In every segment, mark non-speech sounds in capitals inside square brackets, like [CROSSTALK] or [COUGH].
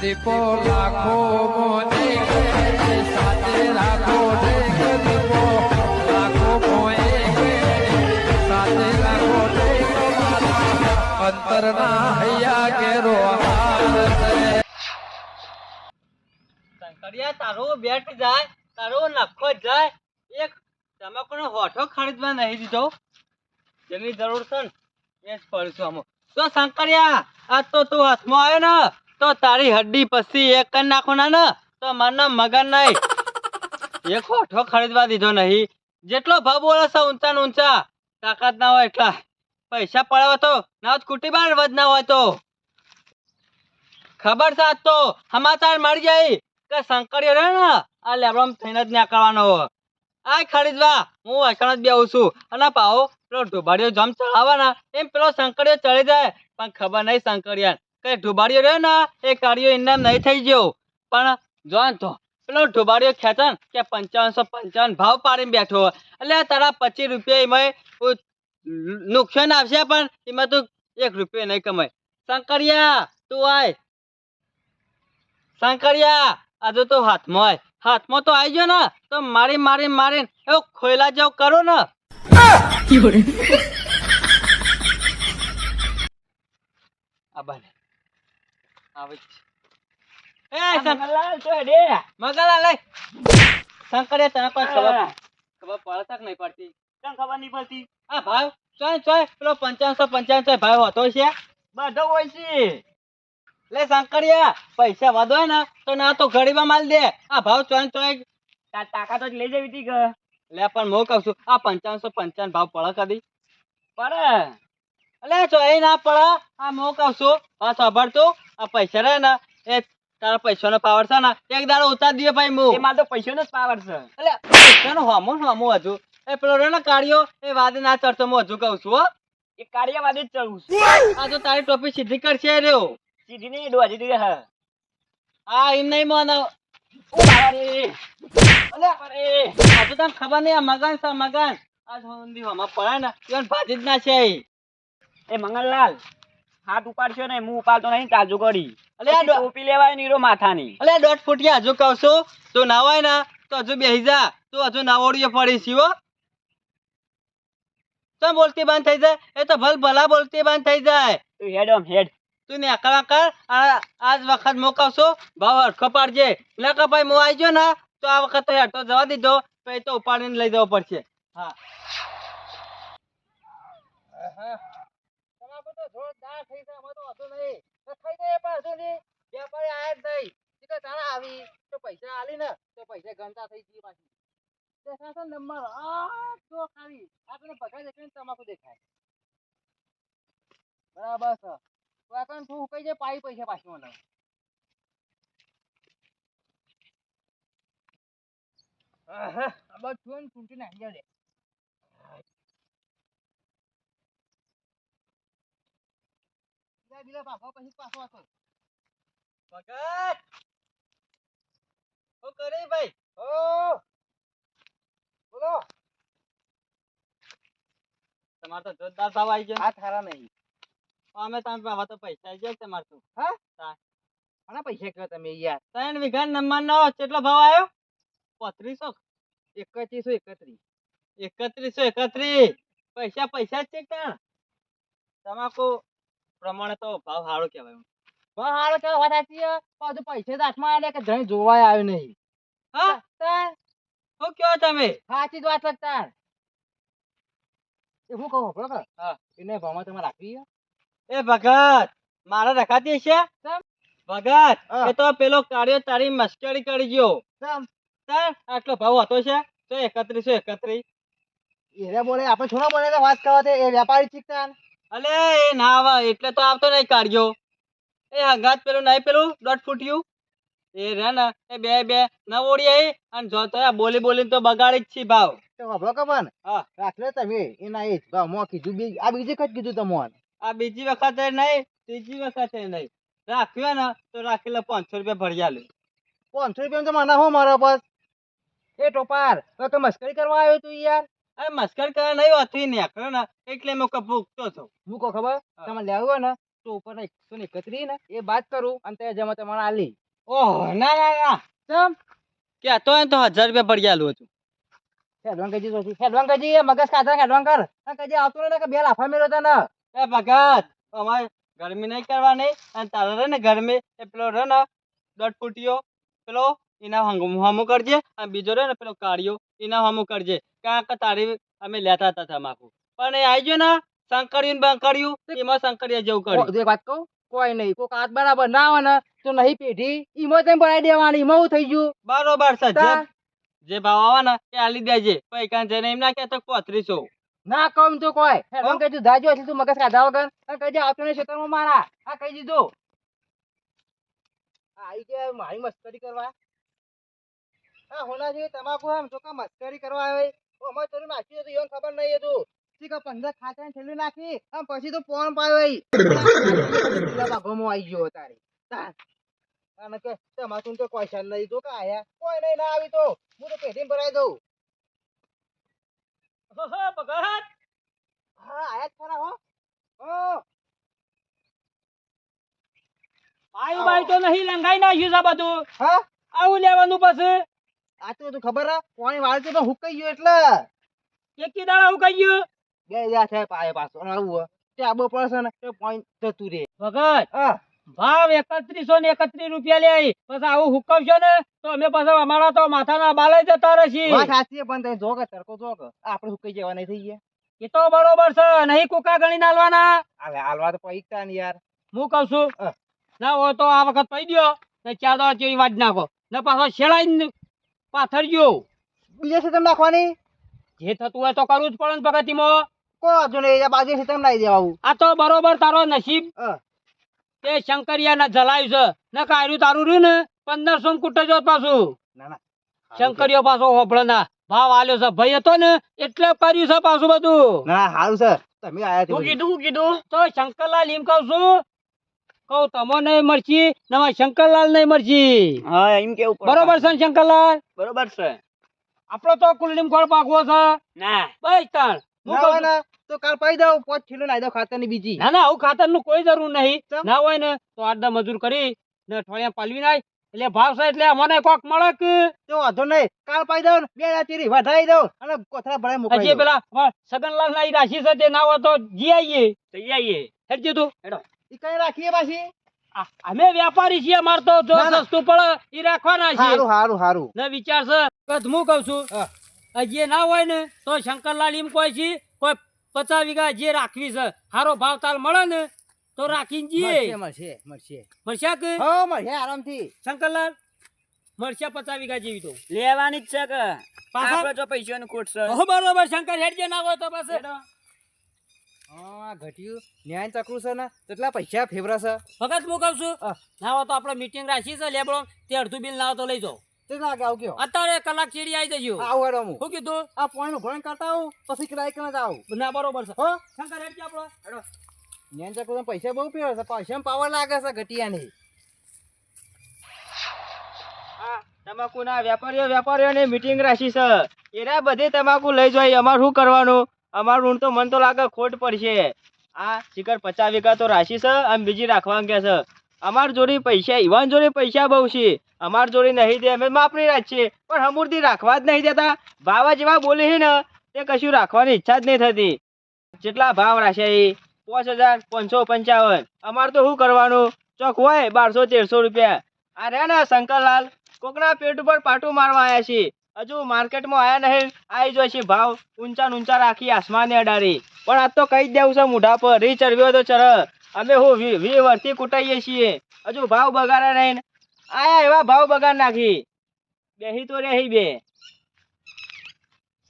દીપો લાખો મોને સાથે રાખો દીપો. લાખો મોએ શંકરિયા, તારો બેટ જાય, તારો નખો જાય. એક તમાકુનો હોઠો ખરીદવા નહીં દીધો? જેની જરૂર છે ને, એ જ શંકરિયા, આ તો તું હાથમાં આવ્યો ને? તો તારી હડ્ડી પછી એક કરી નાખો ના ને. તો મને મગન નહીં. [LAUGHS] એક હોઠો ખરીદવા દીધો નહીં. જેટલો ભાવ બોલો છે ઊંચા ને ઊંચા. તાકાત ના હોય એટલા. પૈસા પડાવો તો ના સ્કૂટી બાર વધ ના હોય તો. ખબર છે આજ તો સમાચાર મળી જાય કે શંકરીયો રહે ને આ લેબડામ થઈને જ કરવાનો આ ખરીદવા. હું અચાનક જ આવું છું. અને પાઓ પેલો ઢોબાડીઓ જમ ચડાવવાના. એમ પેલો શંકરીયો ચડી જાય. પણ ખબર નહીં શંકરિયાને. કે ઢુબાડીઓ રહ્યો ને એ કાર્યો ઇનામ નહીં થઈ ગયો. પણ જોન તો પેલો ઢુબાડીઓ ખેંચે ને કે પંચાવનસો પંચાવન ભાવ પાડીને બેઠો એટલે તારા પચીસ રૂપિયા એમાં નુકસાન આવશે પણ એમાં તું એક રૂપિયો નહીં કમાય. શંકરિયા તું આય. શંકરિયા આજે તો હાથમાં આય. હાથમાં તો આવી ગયો ને તો મારી મારી મારીને એવું ખોયલા જેવું કરો ને. [LAUGHS] આ બને. આવે છે. એ શંકરલાલ તો હેડે. મગનલાલ લે શંકરિયા તને કોઈ ખબર ખબર પડે કે નહીં પડતી? કેમ ખબર નહીં પડતી? આ ભાવ? ચોય ચોય પેલો પંચાવનસો પંચાવન ભાવ હતો છે. બધો હોય છે. લે શંકરિયા પૈસા વધો હોય ને તો ના તો ગરીબા માલ દે. આ ભાવ ચોય ચોય તાકાત જ લઈ જવી હતી કે લે પણ મો કહું છું આ પંચાવનસો પંચાવન ભાવ પડે કદી? પડે. અલે ચોય ના પડે આ કહું આ સાંભળ તું આ પૈસા રહે ને એ તારા પૈસાનો પાવર છે ને એક દાડો ઉતાર દે ભાઈ મો. એ મારો પૈસાનો જ પાવર છે. એટલે પૈસાનો હામો હામો હજુ. એ પેલો રે ને કાઢ્યો એ વાદે ના ચડતો હું હજુ કહું છું હો. એ કાર્યવાદી જ ચડું છું. આ તો તારી ટોપી સીધી કરશે એ રહ્યો સીધી નહીં ડોજી દીધી હા. આ એમ નહીં મને. અરે આ તો તને ખબર નહીં આ મગન છે મગન. આ સુધી હમા પડે ને ભાજી જ ના છે. એ મંગલલાલ હાથ ઉપાડશો ને હું ઉપાડતો નહીં કાજુ કરી. અલે આ ટોપી લેવાય નીરો માથાની. અલે દોઢ ફૂટિયા હજુ કહશો તો નાવાય ના તો હજુ બેસી જા. તો હજુ નાવડીએ પડી છી તો બોલતી બંધ થઈ જાય. એ તો ભલ ભલા બોલતી બંધ થઈ જાય. તું હેડ ઓમ હેડ. તું ને અકળા કર આજ વખત મોકવશો ભાવ હરખો પાડજે. એટલે કપાઈ ભાઈ હું આવી ગયો ને તો આ વખત તો હેઠો જવા દીધો તો એ તો ઉપાડીને લઈ જવો પડશે. હા. તો જોરદાર થઈ છે આમાં તો વાંધો નહીં. તો થઈ જાય પણ હજુ નહીં વેપારી આયા જ નહીં. તો તારા આવી. તો પૈસા આલી ને તો પૈસા ગણતા થઈ ગઈ પાછી. દેખાશે નંબર. આ જો ખાલી. આપણે ભગા દેખાય તમાકુ દેખાય. બરાબર છે. તો તું કઈ જાય પાઈ પૈસા પાછી મને. આહા, આ બધું ચૂંટી નાખી જાય લે. બીજા બીજા ભાગો પછી પાછો હતો. ભગત! શું કરી ભાઈ? ઓ બોલો. તમારે તો જોરદાર ભાવ આવી ગયો. આ થારા નહીં. અમે તમે હવે તો પૈસા આવી જાય તમારે તો. આના પૈસા કયો તમે યાર? ત્રણ વીઘા નંબર નો કેટલો ભાવ આવ્યો? પત્રીસો? એકત્રીસો એકત્રીસ. એકત્રીસો એકત્રીસ. પૈસા પૈસા જ છે તમાકુ પ્રમાણે તો ભાવ સારો કહેવાય ભાવ સારો કહેવાય વાત સાચી છે. પણ પૈસા હાથમાં આવ્યા કે જણ જોવાય આવ્યો નહીં. હા? શું તમે? સાચી જ વાત છે હું કહું બરોબર? હા. એને ભાવમાં તમે રાખવી એ ભગત મારે રખાતી છે ભગત એ તો પેલો કાર્યો તારી મસ્કરી કરી ગયો? આટલો ભાવ હતો છે? તો એકત્રીસો એકત્રીસ. એને બોલે આપણે થોડા બોલે વાત કરવા એ વેપારી શીખતા અલે એ ના આવે એટલે તો આવતો નહીં કાઢ્યો. એ હંગાત પેલું નહીં પેલું દોઢ ફૂટ્યું એ રે ને એ બે બે ન ઓળી આવી અને જો તો બોલી બોલીને તો બગાડી જ છી ભાવ. તો પણ હા. રાખલે તમે એના એ જ ભાવ. મો કીધું બી આ બીજી વખત કીધું તમને. આ બીજી વખતે નહીં ત્રીજી વખતે નહીં. રાખ્યો ને તો રાખેલા પાંચસો રૂપિયા ભરી લે. પાંચસો રૂપિયા તો મને હો મારા બસ એ ટોપાર તો મસ્કરી કરવા આવ્યો તું યાર. અરે મસ્કર કરવા નહીં હોતી ને ને એટલે મેં કપૂકતો છું. હું કહું ખબર. તમે લેવું ને તો ઉપર એકસો ને એકત્રીસ ને એ બાદ કરું અને ત્યાં જમા તમારે આલી ઓહ ના ના ના. ચમ? કે તો તો હજાર રૂપિયા પડી ગયા છું. હેડવાન કજી જોતી હેડવાન કજી મગજ ખાતા હેડવાન કર. કજી આવતો ને કે બે લાફા મેળો તને એ ભગત અમારે ગરમી નહીં કરવાની અને તારે રે ને ગરમી એ પેલો રે ને દોઢ ફૂટીયો પેલો એના હમું કરજે અને બીજો રે ને પેલો કાળિયો એના હમું કરજે. કારણ કે તારી અમે લેતા હતા તમાકુ પણ એ આવી ગયો ને શંકર્યું ને એમાં શંકરિયા જેવું કર્યું. એક વાત કહું કોઈ નહીં કોક હાથ બરાબર ના આવે ને તો નહીં પેઢી ઈમો તેમ ભરાઈ દેવાની ઈમો થઈ ગયું? બરોબર છે જે ભાવ આવે ને એ આલી દેજે. પછી કાંઈ જઈને એમ ના કહેતો પોત્રીસો. ના કહું તો કોઈ. હું કજી ધાજો એટલે તું મગજ કાઢા વગર કજી આવતો ને ક્ષેત્રમાં મારા. આ કહી દીધું. આ આઈ ગયા મારી મસ્કરી કરવા. હા હોના છે તમાકુ આમ ચોખા કા મસ્કરી કરવા આવે. અમાર તને નાખી તો એવું ખબર નહીં હતું ઠીક પંદર ખાતા થેલી નાખી અને પછી તો પાયો ઈ. ભાગોમાં આવી ગયો તારી. અને કે તમારે તું તો ક્વેશ્ચન નહીં તો કા આયા. કોઈ નહીં ના આવી તો. હું તો પેઢી ભરાઈ દઉં. ભગત. હા આયા ખરા હો. ઓ પાયું તો નહીં લંગાઈ નાખ્યું છે બધું. હા? આવું લેવાનું પછી. આ તો તું ખબર પાણી વાળતી તો હુકાઈ ગયું એટલે. એક દાડા હુકાઈ ગયું. બે હજાર થાય પાયે પાછો આવું તે આબો પડશે ને તે પોઈન્ટ જતું રે ભગત ભાવ એકત્રીસો ને એકત્રીસ રૂપિયા લે પછી આવું હુકવશો ને તો અમે પછી અમારા તો માથાના બાલે જતા રહેશી. વાત સાચી પણ તે જોગ તરકો જોગ આપણે હુકાઈ જવા નહીં થઈ ગયા? એ તો બરોબર છે નહીં કુકા ગણી નાલવાના. હવે હાલવા તો પૈકતા ને યાર. હું કઉ છું ના હોય તો આ વખત પૈ દો ને ચાર દવા ચેડી વાજ નાખો ને પાછો શેળાઈ પાથરજો. બીજા સિસ્ટમ નાખવાની? જે થતું હોય તો કરવું જ પડે ને પ્રગતિમાં વાંધો નહીં બાજુ સિસ્ટમ નાખી દેવાવું. આ તો બરોબર તારો નસીબ. તે શંકરિયા ના જલાયું છે. ને કાયરું તારું રહ્યું ને? પંદરસો ને કુટે જો પાછું. ના ના. શંકરિયો પાછો હોભળે ના ભાવ આલ્યો છે. ભાઈ હતો ને? એટલે કર્યું છે પાછું બધું. ના સારું છે. તમે આયા કીધું કીધું. તો શંકરલાલ એમ કહું છું કહું તમો નહીં મરચી નવા શંકરલાલ નહીં મરચી હા એમ કેવું બરોબર છે શંકરલાલ? બરોબર છે. આપણો તો કુલડીમ ખોળ પાકવો છે. ના. બસ તાણ. હું ના કહું હોય છું. ને તો કાલ પાઈ દઉં પાંચ કિલો નાઈ દઉં ખાતરની બીજી. ના ના આવું ખાતરનું કોઈ જરૂર નહીં. ના હોય ને તો આડા મજૂર કરી ને અઠવાડિયા પાલવી નાય. એટલે ભાવ છે એટલે મને કોક મળે કે? તો વાંધો નહીં. કાલ પાઈ દઉં બે રાતી વધારી દઉં અને કોથળા ભરાઈ મોકલી પેલા સગનલાલ ના રાશિ છે તે ના હોય તો જી આવીએ જઈ આવીએ હેડજો તું. હેડો. ઈ કઈ રાખીએ પાછી? અમે વેપારી છીએ અમાર તો જો. સસ્તું પડે ઈ રાખવાના છે સારું સારું સારું ને વિચાર છે બસ હું કહું છું જે ના હોય ને તો શંકરલાલ એમ કોઈ છે કોઈ પચાસ વીઘા જે રાખવી છે સારો ભાવ તાલ મળે ને તો રાખીને જઈએ. મળશે મળશે મળશે. કે? હા મળશે આરામથી. શંકરલાલ મળશે પચાસ વીઘા જેવી તો. લેવાની જ છે કે. પાછા? પૈસા જો પૈસાનું ખોટ છે. બરોબર શંકર હેડજે ના હોય તો બસ હા ઘટ્યું. ન્યાય ચકરું છે ને. કેટલા પૈસા ફેવરા છે. વખત હું કહું છું હા. ના તો આપણે મીટિંગ રાખી છે લેબડો. તે અડધું બિલ ના તો લઈ જાઓ. તે લાગે આવું કયો અત્યારે કલાક ચીડી આવી જજો. આવું હેડો હું. શું કીધું? આ પોઈન્ટ ભણ કરતા આવું પછી કિરાય આવું ના બરોબર છે. હો. શંકર હેડજે આપણો. હેડો. ન્યાય ચકરું પૈસા બહુ પીવે છે. પૈસા પાવર લાગે છે ઘટિયા નહીં તમાકુના વેપારીઓ વેપારીઓની મીટિંગ રાખી છે. એના બધે તમાકુ લઈ જાય અમારે શું કરવાનું? અમારું તો મન તો લાગે ખોટ પડશે. આ શિખર પચાસ વીઘા તો રાશી છે અને બીજી રાખવા કે છે. અમાર જોડે પૈસા, ઈવાન જોડે પૈસા બહુ છે. અમાર જોડે નહીં દે, અમે માપણી રાખીએ. પણ હમુરથી રાખવા જ નહીં દેતા. ભાવા જેવા બોલે છે ને, તે કશું રાખવાની ઈચ્છા જ નહીં થતી. જેટલા ભાવ રાખ્યા એ, પાંચ હજાર પાંચસો પંચાવન. અમારે તો શું કરવાનું? ચોક હોય બારસો તેરસો રૂપિયા. આ રહ્યા ને શંકરલાલ, કોકના પેટ ઉપર પાટું મારવા આવ્યા છે. હજુ માર્કેટમાં આયા નહીં. આવી જોઈશે છે ભાવ. ઊંચા ઊંચા રાખી આસમાને અડાડી પણ આ તો કહી દેવું છે મૂઢા પર. રી ચરવ્યો તો ચર અમે હું વી વી વર્ષથી કૂટાઈએ છીએ. હજુ ભાવ બગાડ્યા નહીં. આયા એવા ભાવ બગાડ નાખી. બેહી તો રહી બે.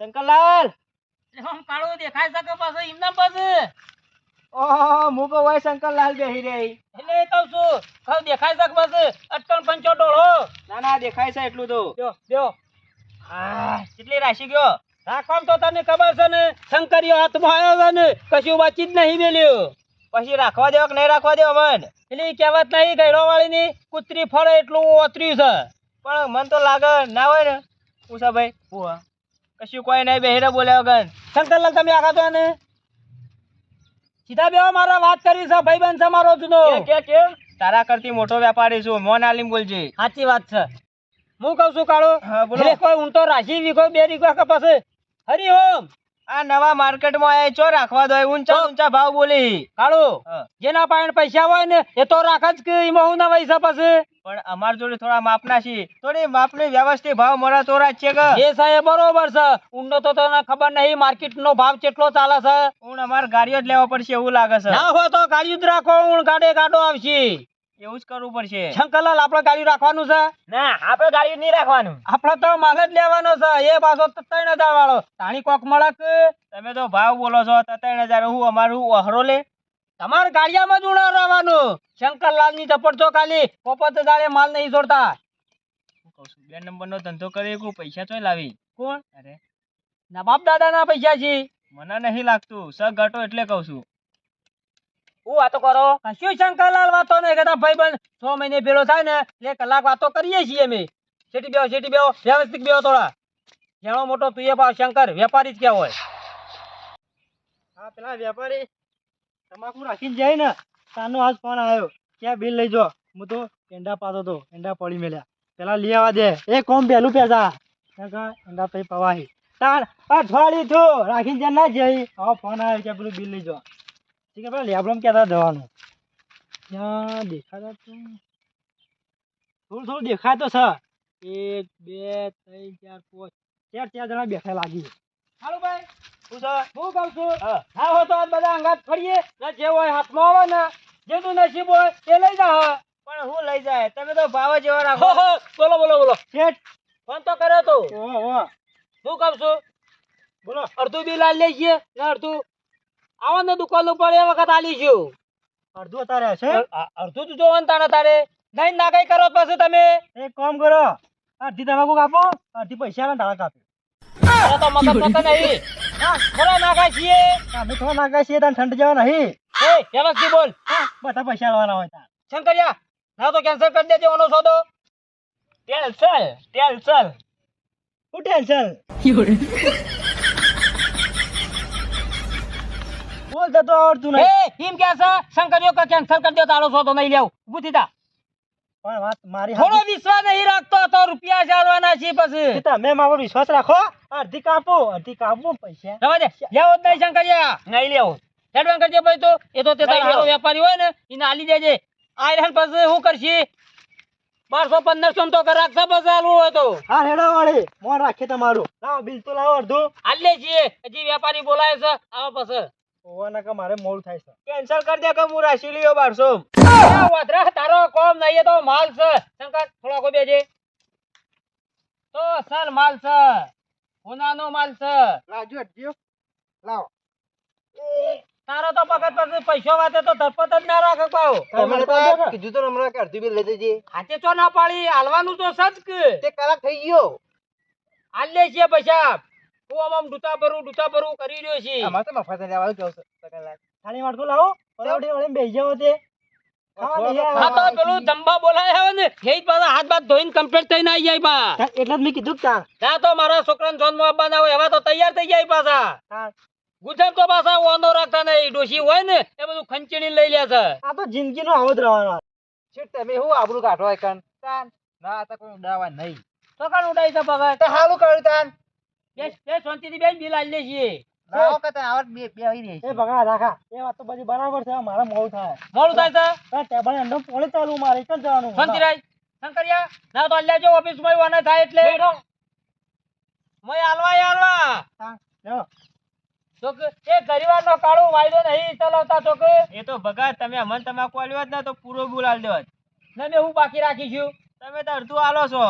શંકરલાલ! કાળું દેખાય શકે પાછો? એમના પાસે? ઓહો મૂકો હોય શંકરલાલ બેહી રહી. એટલે કહું છું કહું દેખાય શકે પાસે અટકણ પંચો ડોળો. ના ના દેખાય છે એટલું તો. હા કેટલી રાશિ ગયો? રાખવામ તો તને ખબર છે ને શંકરીઓ હાથમાં આવ્યો છે ને કશું વાંચી જ નહીં મેલ્યું. પછી રાખવા દેવો કે નહીં રાખવા દેવો મન એટલે કહેવત નહીં ગયડો વાળીની કૂતરી ફળે એટલું ઓતર્યું છે. પણ મન તો લાગે ના હોય ને. પૂછા ભાઈ પૂછા. કશું કોઈ નહીં બેહીને બોલ્યા વગર. શંકરલાલ તમે આખા તો ને સીધા બેવા મારા વાત કરી છે ભાઈબંધ છે મારો કે કે કે તારા કરતી મોટો વેપારી છું મોન આલીમ બોલજી. સાચી વાત છે. હું કઉ છું કાળો એટલે કોઈ ઊંટો રાશી વીઘો બે વીઘો કપાસ હરી ઓમ. આ નવા માર્કેટમાં આયા ચો રાખવા દો ઊંચા ઊંચા ભાવ બોલી. કાળો જેના પાસે પૈસા હોય ને એ તો રાખ જ કે એમાં હું ના પૈસા પાસે. પણ અમાર જોડે થોડા માપના છે. થોડી માપની વ્યવસ્થિત ભાવ મળે તો રાજ છે કે? એ સાહેબ બરોબર છે. ઊંડો તો તને ખબર નહીં માર્કેટ નો ભાવ કેટલો ચાલે છે? ઊન અમાર ગાડીઓ જ લેવા પડશે એવું લાગે છે. ના હોય તો ગાડીઓ જ રાખો હું ગાડે ગાડો આવશે. એવું જ કરવું પડશે. શંકરલાલ આપણે ગાડી રાખવાનું છે? ના આપણે ગાડી નહીં રાખવાનું. આપણે તો માલ જ લેવાનો છે. એ પાછો તો ત્રણ હજાર વાળો. તાણી કોક મળક તમે તો ભાવ બોલો છો તો ત્રણ હજાર હું અમારું અહરો લે. તમારે ગાડિયામાં જ ઉડા રહેવાનું. શંકરલાલની તો ખાલી. પોપત દાડે માલ નહીં છોડતા બે નંબર નો ધંધો કરી કુ પૈસા ચોય લાવી. કોણ? અરે. ના બાપ દાદા ના પૈસા છે. મને નહીં લાગતું. સ ઘટો એટલે કહું છું. હું વાતો કરો? કશું શંકરલાલ વાતો નહીં. કહેતા ભાઈ બંધ છ મહિને ભેળો થાય ને, એટલે કલાક વાતો કરીએ છીએ અમે. શેટી બેહો શેટી બેહો. વ્યવસ્થિત બેહો થોડા. જેનો મોટો તું એ પાછો શંકર, વેપારી જ ક્યાં હોય હા, પેલા વેપારી તમાકુ રાખીને જાય ને તાનો આજ ફોન આવ્યો. ક્યાં બિલ લઈ જો? હું તો એંડા પાતો તો, એંડા પડી મેલ્યા. પેલા લઈ આવવા દે. એ કોમ પહેલું પેસા. એંડા પછી પવાય તાર અઠવાડિયું થયું. રાખીને જ્યાં ના જઈ હવે ફોન આવ્યો કે પેલું બિલ લઈ જો. ઠીક છે પેલા લેબડમ કહેતા જવાનું? ત્યાં દેખાતા થોડું થોડું દેખાય તો છે. એક બે ત્રણ ચાર પાંચ ચાર ચાર જણા બેઠા લાગી હાલો ભાઈ શું છે? હું કહું છું. હા. ના તો બધા અંગાત ફરીએ. જે હોય હાથમાં આવે ને જેનું નસીબ હોય એ લઈ જા પણ હું લઈ જાય? તમે તો ભાવ જેવા રાખો. હો, બોલો બોલો બોલો. શેઠ. ફોન તો કર્યો તો. શું કહું છું? બોલો. અડધું બિલ લાલ લઈ ને અડધું આવો દુકાન ઉપર એ વખત આલી છું. અડધું અત્યારે છે? અડધું તો જોવાનું તાણે તારે નહીં ના કઈ કરો પછી તમે. એક કામ કરો. અડધી તમાકુ કાપો અડધી પૈસા ને ધારા કાપે. તારે તો મગજ પતે નહીં. થોડા નાખાય છીએ. અમે થોડા નાખા છીએ તને ઠંડ જવા નહીં. એ વ્યવસ્થિત બોલ. બધા પૈસા લેવાના હોય તાર. શંકરિયા ના તો કેન્સલ કરી દેજો ઓનો સોદો. તેલ ચલ તેલ ચલ. શું ટેન્શન બોલ તો આવડતું એ નહીં એમ કે છે શંકરિયો કે કેન્સલ કરી દો તારો સોદો નહીં લેવું. થઈ જા. પણ વાત મારી થોડો. વિશ્વાસ નહીં રાખતો તો રૂપિયા ચાલવાના છે પછી. તમે મારો વિશ્વાસ રાખો. અડધી કાપો અડધી કાપો પૈસા. રવા દે લેવો જ નહીં શંકરિયા નહીં લેવો. હેડવાન કરજે ભાઈ તો. એ તો તે તારો વેપારી હોય ને એને આલી દેજે. આયરન પછી શું કરશી? બારસો પંદરસો માં તો છે પછી આલવું હોય તો. હા હેડા વાળી મોન રાખીએ તમારું. લાવો બિલ તો લાવો અડધું. આલે છીએ હજી વેપારી બોલાય છે આવો પછી. ઓવાના કે મારે મોડું થાય છે. કેન્સલ કરી દે કે હું રાશી લ્યો બારસો. એ વાદરા તારો કોમ નહીં તો માલ છે. શંકર થોડા કો બેજે. તો સર માલ છે. હોનાનો માલ છે. લાજો અડધીઓ લાવ. તારો તો પગત પર પૈસો વાતે તો ધરપત જ ના રાખે પાવ કીધું તો હમણાં કે અડધી બિલ લઈ દેજે. હાથે ચો ના પાડી હાલવાનું તો સજ કે. તે કલાક થઈ ગયો. હાલ લે છે પૈસા. હું આમ આમ ડૂતા ભરું ડૂતા ભરું કરી રહ્યો છે. અમારે તો મફત લેવા આવ્યો છે? થાળી માટકું લાવો. પરોઠી વળીને બેસી જાવ તે. ખાવા નહીં હા તો પેલું જંબા બોલાય આવે ને. એ જ પાછા હાથ બાથ ધોઈને કમ્પ્લીટ થઈને આવી જાય પા એટલે જ મેં કીધું કે ના તો મારા છોકરાને હોય એવા તો તૈયાર થઈ જાય પાછા. ગુજરાત તો પાછા વાંધો રાખતા નહીં. ડોશી હોય ને એ બધું ખંચીને લઈ લે છે. આ તો જિંદગીનો આવો જ રહેવાનો તમે હું આબરૂ કાઢો હોય કાન તાન. ના તો કોઈ ઉડાવા નહીં. તો કાણ ઉડાઈ તો હાલું કર્યું તાન. બેસ બેસ શાંતિથી બેસ બિલ આલી લે લાવો કે તાન આવત બે બે આવી રહી એ ભગા રાખા. એ વાત તો બધી બરાબર છે મારે મોડું થાય. મોડું થાય છે ટેબલ અંદર પોણે ચાલુ મારે એક જવાનું? શાંતિ શંકરિયા ના તો અલ્યા જો ઓફિસમાં વાના થાય એટલે. મય હાલવા હાલવા. હા, લ્યો. તો એ ગરીવાર નો કાળો વાયદો નહીં ચલાવતા તો એ તો ભગા તમે અમન તમાકુ કોલ્યો હોત ના તો પૂરો બુલ આલ ને મેં હું બાકી રાખીશું તમે તો અડધું આલો છો.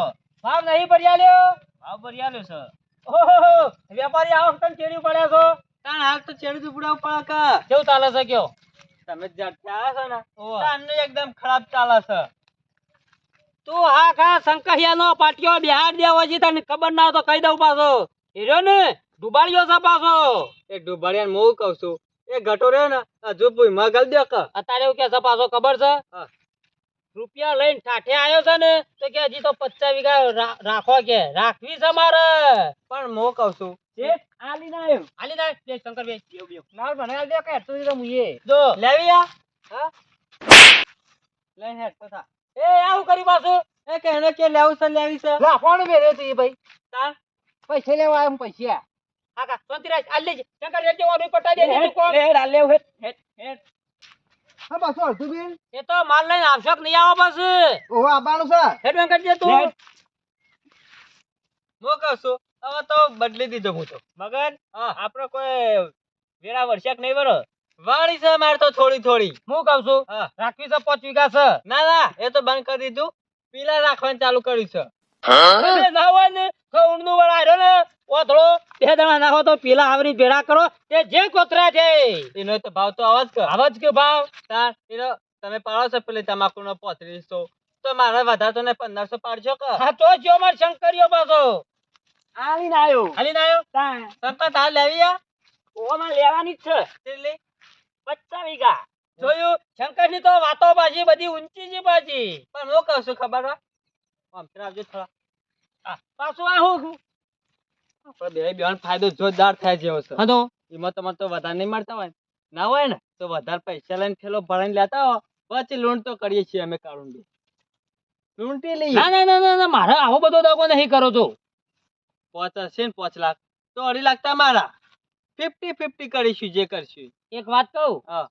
ભાવ નહીં ભર્યા લ્યો ભાવ ભર્યા લ્યો છે. ઓહો વેપારી આ વખતે ચેડી પડ્યા છો. તાણ હાલ તો ચેડું ઉપડાવ પડે કે. કેવું ચાલે છે કયો? તમે જ્યારથી છો ને. ઓહો. એકદમ ખરાબ ચાલે છે. તું હા ખા શંકરિયા નો પાટિયો બિહાર દેવો છે તને ખબર ના તો કહી દઉં પાછો. હીરો ને ડુબાડ્યો છે પાછો. એ ડુબાડિયાને હું કહું છું. એ ઘટો રહ્યો ને હજુ ભૂઈમાં ગાલી દે કે અત્યારે એવું કે છે પાછો ખબર છે. રૂપિયા લઈને ઠાઠે આવ્યો છે ને તો કે હજી તો પચાસ વીઘા રાખો કે. રાખવી છે મારે. પણ મો કહું છું આલી ના આવ્યો આલી ના. બે શંકર બે. બેવ બેવ. ના મને આલ દે કે હેઠું દીધો મુઈએ જો. લેવી આ? હા? લઈને હેડ તો થા. એ આવું કરી પાછું? એ કે એને કે લેવું છે લેવી છે. રાખવાનું તું ભાઈ. તાર? પૈસા લેવા આવ્યો પૈસા. હા કા. શાંતિરાજ આલી લેજે શંકર રેડજે ઓનું પટાઈ દે તું કોણ હેડ આ હેડ હેડ હેડ હા બસ અડધું બિલ એ તો માલ લઈને આવશો કે નહીં આવો બસ? ઓહો આવવાનું છે. હેડ વેંકટ દે તું. હું કહું છું હવે તો બદલી દીધો હું તો. મગન હા. આપડે કોઈ વેરા વર્ષક નહીં બરો વાળી છે મારે તો થોડી થોડી. હું કહું છું હા. રાખવી છે પાંચ વીઘા છે. ના ના એ તો બંધ કરી દીધું. પીલા રાખવાનું ચાલુ કર્યું છે. એટલે ના હોય ને તો ઊંડનું વળ ને? ઓથળો બે દાણા નાખો તો પેલા આવરી ભેળા કરો. તે જે કોતરા છે. એનો તો ભાવ તો આવા કર આવા કે ભાવ. તાર એનો તમે પાડો છો પેલી તમાકુ નો પોત્રીસો. તો મારે વધારે તો ને પંદરસો પાડજો કે હા તો જો માર શંકરીયો પાછો. આલી ના આવ્યો હાલી ના આવ્યો તાણ. તાર લેવી આ? ઓમાં લેવાની જ છે. કેટલી? પચાસ વીઘા. જોયું? શંકરની તો વાતો પાછી બધી ઊંચી છે પાછી. પણ હું કહું છું ખબર હોય આમ આવજો થોડા. પાછું આ હું. બે બેન ફાયદો જોરદાર થાય જેવો છે. હા તો? એમાં તમારે તો વધારે નહીં મળતા હોય. ના હોય ને તો વધારે પૈસા લઈને થેલો ભરાઈને લેતા હો. પછી લૂંટ તો કરીએ છીએ અમે કાળું બી લૂંટી લઈએ. ના ના ના ના ના મારે આવો બધો દગો નહીં કરો તો. પાંચ હશે ને પાંચ લાખ. તો અઢી લાખ તમારા. ફિફ્ટી ફિફ્ટી કરીશું જે કરશું. એક વાત કહું? હા.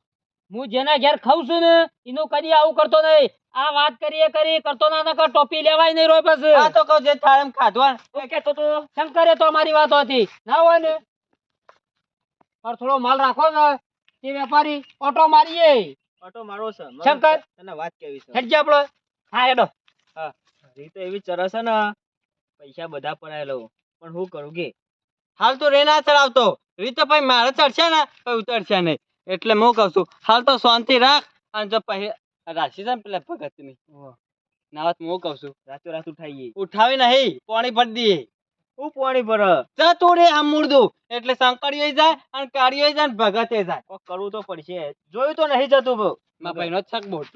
હું જેના ઘેર ખાઉં છું ને એનું કદી આવું કરતો નહીં. આ વાત કરીએ કરી કરતો ના નકર ટોપી લેવાય નહીં રોય પછી. આ તો કહું જે થાય એમ ખાધવા હું કહેતો તો શંકરે તો અમારી વાત હતી. ના હોય ને પર થોડો માલ રાખો ને તે વેપારી ઓટો મારીએ. ઓટો મારો છે શંકર. તને વાત કેવી છે? હેડજે આપણો હા હેડો. રીત તો એવી ચરસ છે ને પૈસા બધા પડાયેલો પણ હું કરું કે? હાલ તો રેના ચડાવતો. રીત તો પછી મારે ચડશે ને ઉતરશે નહીં. એટલે હું કહું છું હાલ તો શાંતિ રાખ અને જો પછી રાશિ છે ને પેલા ભગતની ના વાત હું કહું છું રાતો રાત ઉઠાવીએ ઉઠાવી નહીં પાણી ભરી દઈએ. હું પાણી પર જતું રે આમ મૂળદું એટલે શંકરીએ જાય અને કાળીએ જાય ને ભગતે જાય. કોક કરવું તો પડશે. જોયું તો નહીં જતું બહુ. મારા ભાઈનો જ છક બોટ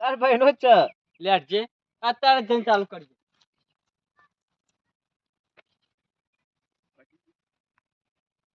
તાર ભાઈ નો જ છે. લેટજે અત્યારે જઈને ચાલુ કરજે.